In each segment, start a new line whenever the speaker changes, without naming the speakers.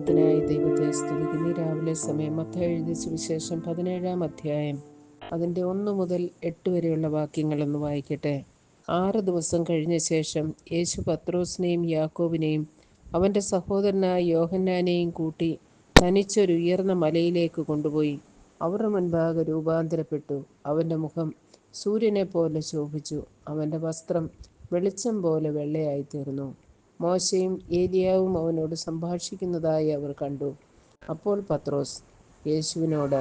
മഹത്വത്തിനായി ദൈവത്തെ സ്തുതിക്കുന്നു. രാവിലെ സമയം മത്ത എഴുതിയ സുവിശേഷം പതിനേഴാം അധ്യായം. അതിന്റെ ഒന്ന് മുതൽ എട്ട് വരെയുള്ള വാക്യങ്ങളൊന്ന് വായിക്കട്ടെ. ആറ് ദിവസം കഴിഞ്ഞ ശേഷം യേശു പത്രോസിനെയും യാക്കോബിനെയും അവന്റെ സഹോദരനായ യോഹന്നാനെയും കൂട്ടി തനിച്ചൊരു ഉയർന്ന മലയിലേക്ക് കൊണ്ടുപോയി. അവരുടെ മുൻപാകെ രൂപാന്തരപ്പെട്ടു. അവന്റെ മുഖം സൂര്യനെ പോലെ ശോഭിച്ചു. അവന്റെ വസ്ത്രം വെളിച്ചം പോലെ വെള്ളയായി തീർന്നു. മോശയും ഏലിയാവും അവനോട് സംഭാഷിക്കുന്നതായി അവർ കണ്ടു. അപ്പോൾ പത്രോസ് യേശുവിനോട്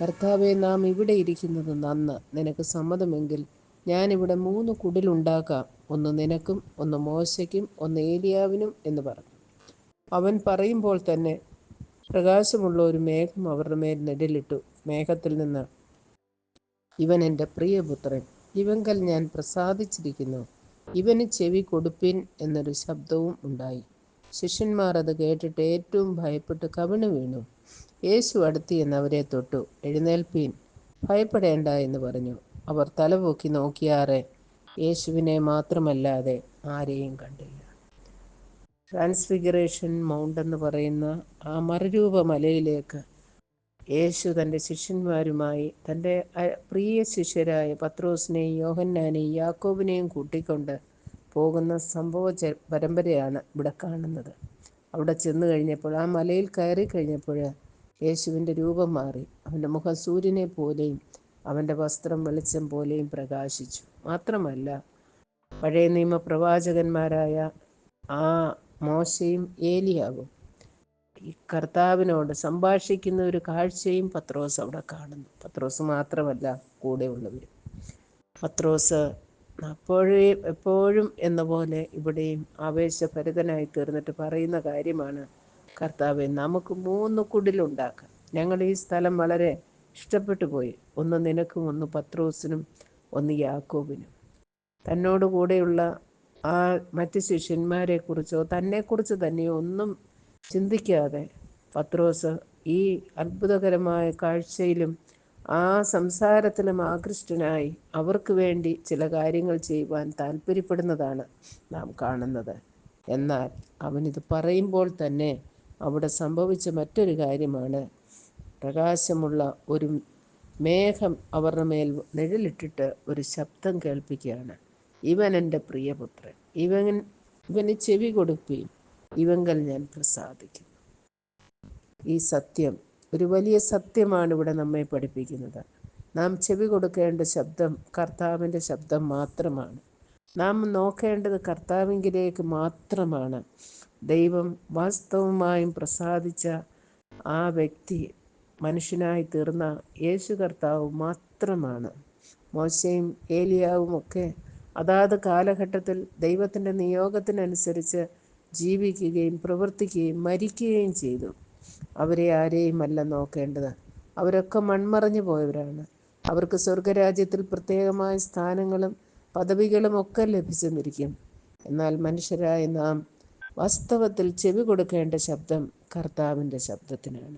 കർത്താവെ നാം ഇവിടെ ഇരിക്കുന്നത് നന്ന്. നിനക്ക് സമ്മതമെങ്കിൽ ഞാനിവിടെ മൂന്ന് കുടിലുണ്ടാക്കാം ഒന്ന് നിനക്കും ഒന്ന് മോശയ്ക്കും ഒന്ന് ഏലിയാവിനും എന്ന് പറഞ്ഞു. അവൻ പറയുമ്പോൾ തന്നെ പ്രകാശമുള്ള ഒരു മേഘം അവരുടെ മേൽ നെടിലിട്ടു മേഘത്തിൽ നിന്ന് ഇവൻ എന്റെ പ്രിയപുത്രൻ. ഇവങ്കൽ ഞാൻ പ്രസാദിച്ചിരിക്കുന്നു. ഇവന് ചെവി കൊടുപ്പിൻ എന്നൊരു ശബ്ദവും ഉണ്ടായി. ശിഷ്യന്മാർ അത് കേട്ടിട്ട് ഏറ്റവും ഭയപ്പെട്ട് കവിണ് വീണു. യേശു അടുത്ത് എന്ന് അവരെ തൊട്ടു. എഴുന്നേൽപ്പീൻ. ഭയപ്പെടേണ്ട എന്ന് പറഞ്ഞു. അവർ തലപൊക്കി നോക്കിയാറെ യേശുവിനെ മാത്രമല്ലാതെ ആരെയും കണ്ടില്ല. ട്രാൻസ്ഫിഗറേഷൻ മൗണ്ട് എന്ന് പറയുന്ന ആ മറുരൂപ മലയിലേക്ക് യേശു തന്റെ ശിഷ്യന്മാരുമായി തന്റെ പ്രിയ ശിഷ്യരായ പത്രോസിനെയും യോഹന്നാനെയും യാക്കോബിനെയും കൂട്ടിക്കൊണ്ട് പോകുന്ന സംഭവ പരമ്പരയാണ് ഇവിടെ കാണുന്നത്. അവിടെ ചെന്ന് കഴിഞ്ഞപ്പോൾ ആ മലയിൽ കയറി കഴിഞ്ഞപ്പോൾ യേശുവിന്റെ രൂപം മാറി. അവന്റെ മുഖം സൂര്യനെ പോലെയും അവന്റെ വസ്ത്രം വെളിച്ചം പോലെയും പ്രകാശിച്ചു. മാത്രമല്ല പഴയ നിയമ പ്രവാചകന്മാരായ ആ മോശയും ഏലിയാവും. ഈ കർത്താവിനോട് സംഭാഷിക്കുന്ന ഒരു കാഴ്ചയും പത്രോസ് അവിടെ കാണുന്നു. പത്രോസ് മാത്രമല്ല കൂടെ ഉള്ളവരും. പത്രോസ് അപ്പോഴേ എപ്പോഴും എന്ന പോലെ ഇവിടെയും ആവേശഭരിതനായി തീർന്നിട്ട് പറയുന്ന കാര്യമാണ് കർത്താവെ നമുക്ക് മൂന്ന് കുടിലുണ്ടാക്കാം. ഞങ്ങൾ ഈ സ്ഥലം വളരെ ഇഷ്ടപ്പെട്ടു പോയി. ഒന്ന് നിനക്കും ഒന്ന് പത്രോസിനും ഒന്ന് യാക്കോബിനും. തന്നോട് കൂടെയുള്ള ആ മറ്റ് ശിഷ്യന്മാരെക്കുറിച്ചോ തന്നെക്കുറിച്ച് തന്നെയോ ഒന്നും ചിന്തിക്കാതെ പത്രോസ് ഈ അത്ഭുതകരമായ കാഴ്ചയിലും ആ സംസാരത്തിലും ആകൃഷ്ടനായി അവർക്ക് വേണ്ടി ചില കാര്യങ്ങൾ ചെയ്യുവാൻ താല്പര്യപ്പെടുന്നതാണ് നാം കാണുന്നത്. എന്നാൽ അവനിത് പറയുമ്പോൾ തന്നെ അവിടെ സംഭവിച്ച മറ്റൊരു കാര്യമാണ്. പ്രകാശമുള്ള ഒരു മേഘം അവരുടെ മേൽ നിഴലിട്ടിട്ട് ഒരു ശബ്ദം കേൾപ്പിക്കുകയാണ്. ഇവൻ എന്റെ പ്രിയപുത്രൻ. ഇവൻ ഇവന് ചെവി കൊടുക്കുകയും ഇവങ്കൽ ഞാൻ പ്രസാദിക്കുന്നു. ഈ സത്യം ഒരു വലിയ സത്യമാണ് ഇവിടെ നമ്മെ പഠിപ്പിക്കുന്നത്. നാം ചെവി കൊടുക്കേണ്ട ശബ്ദം കർത്താവിന്റെ ശബ്ദം മാത്രമാണ്. നാം നോക്കേണ്ടത് കർത്താവിങ്കിലേക്ക് മാത്രമാണ്. ദൈവം വാസ്തവമായും പ്രസാദിച്ച ആ വ്യക്തി മനുഷ്യനായി തീർന്ന യേശു കർത്താവ് മാത്രമാണ്. മോശയും ഏലിയാവും ഒക്കെ അതാത് കാലഘട്ടത്തിൽ ദൈവത്തിന്റെ നിയോഗത്തിനനുസരിച്ച് ജീവിക്കുകയും പ്രവർത്തിക്കുകയും മരിക്കുകയും ചെയ്തു. അവരെ ആരെയും അല്ല നോക്കേണ്ടത്? അവരൊക്കെ മൺമറഞ്ഞു പോയവരാണ്. അവർക്ക് സ്വർഗരാജ്യത്തിൽ പ്രത്യേകമായ സ്ഥാനങ്ങളും പദവികളും ഒക്കെ ലഭിച്ചെന്നിരിക്കും. എന്നാൽ മനുഷ്യരായ നാം വാസ്തവത്തിൽ ചെവി കൊടുക്കേണ്ട ശബ്ദം കർത്താവിന്റെ ശബ്ദത്തിനാണ്.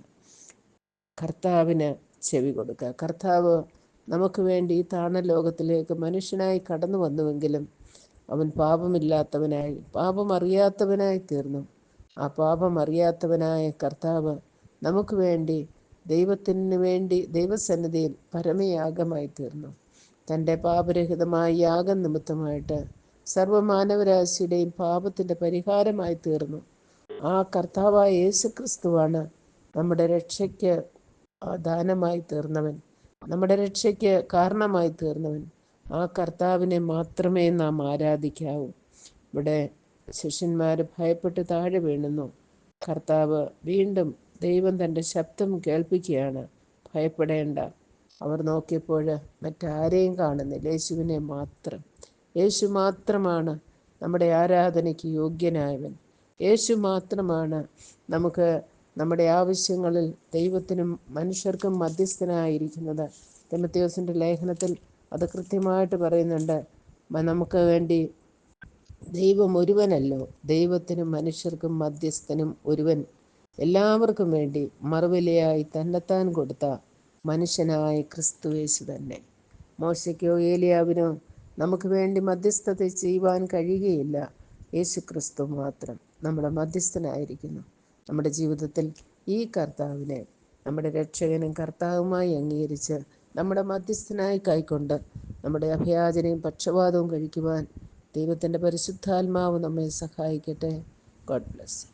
കർത്താവിന് ചെവി കൊടുക്കുക. കർത്താവ് നമുക്ക് വേണ്ടി താണ ലോകത്തിലേക്ക് മനുഷ്യനായി കടന്നു വന്നുവെങ്കിലും അവൻ പാപമില്ലാത്തവനായി പാപം അറിയാത്തവനായി തീർന്നു. ആ പാപം അറിയാത്തവനായ കർത്താവ് നമുക്ക് വേണ്ടി ദൈവത്തിന് വേണ്ടി ദൈവസന്നിധിയിൽ പരമയാഗമായി തീർന്നു. തന്റെ പാപരഹിതമായ യാഗം നിമിത്തമായിട്ട് സർവമാനവരാശിയുടെയും പാപത്തിന്റെ പരിഹാരമായി തീർന്നു. ആ കർത്താവായ യേശു ക്രിസ്തുവാണ് നമ്മുടെ രക്ഷയ്ക്ക് ദാനമായി തീർന്നവൻ നമ്മുടെ രക്ഷയ്ക്ക് കാരണമായി തീർന്നവൻ. ആ കർത്താവിനെ മാത്രമേ നാം ആരാധിക്കാവൂ. ഇവിടെ ശിഷ്യന്മാർ ഭയപ്പെട്ട് താഴെ വീണുന്നു. കർത്താവ് വീണ്ടും ദൈവം തന്റെ ശബ്ദം കേൾപ്പിക്കുകയാണ്. ഭയപ്പെടേണ്ട. അവർ നോക്കിയപ്പോൾ മറ്റാരെയും കാണുന്നില്ല. യേശുവിനെ മാത്രം. യേശു മാത്രമാണ് നമ്മുടെ ആരാധനയ്ക്ക് യോഗ്യനായവൻ. യേശു മാത്രമാണ് നമുക്ക് നമ്മുടെ ആവശ്യങ്ങളിൽ ദൈവത്തിനും മനുഷ്യർക്കും മധ്യസ്ഥനായിരിക്കുന്നത്. തിമത്യോസിന്റെ ലേഖനത്തിൽ അത് കൃത്യമായിട്ട് പറയുന്നുണ്ട്. നമുക്ക് വേണ്ടി ദൈവം ഒരുവനല്ലോ. ദൈവത്തിനും മനുഷ്യർക്കും മധ്യസ്ഥനും ഒരുവൻ. എല്ലാവർക്കും വേണ്ടി മറുവിലയായി തന്നെത്താൻ കൊടുത്ത മനുഷ്യനായ ക്രിസ്തു യേശു തന്നെ. മോശയ്ക്കോ ഏലിയാവിനോ നമുക്ക് വേണ്ടി മധ്യസ്ഥത ചെയ്യുവാൻ കഴിയുകയില്ല. യേശു ക്രിസ്തു മാത്രം നമ്മുടെ മധ്യസ്ഥനായിരിക്കുന്നു. നമ്മുടെ ജീവിതത്തിൽ ഈ കർത്താവിനെ നമ്മുടെ രക്ഷകനും കർത്താവുമായി അംഗീകരിച്ച് നമ്മുടെ മധ്യസ്ഥനായി കൈക്കൊണ്ട് നമ്മുടെ അഭയാചനയും പക്ഷപാതവും കഴിക്കുവാൻ ദൈവത്തിന്റെ പരിശുദ്ധാത്മാവ് നമ്മെ സഹായിക്കട്ടെ. God bless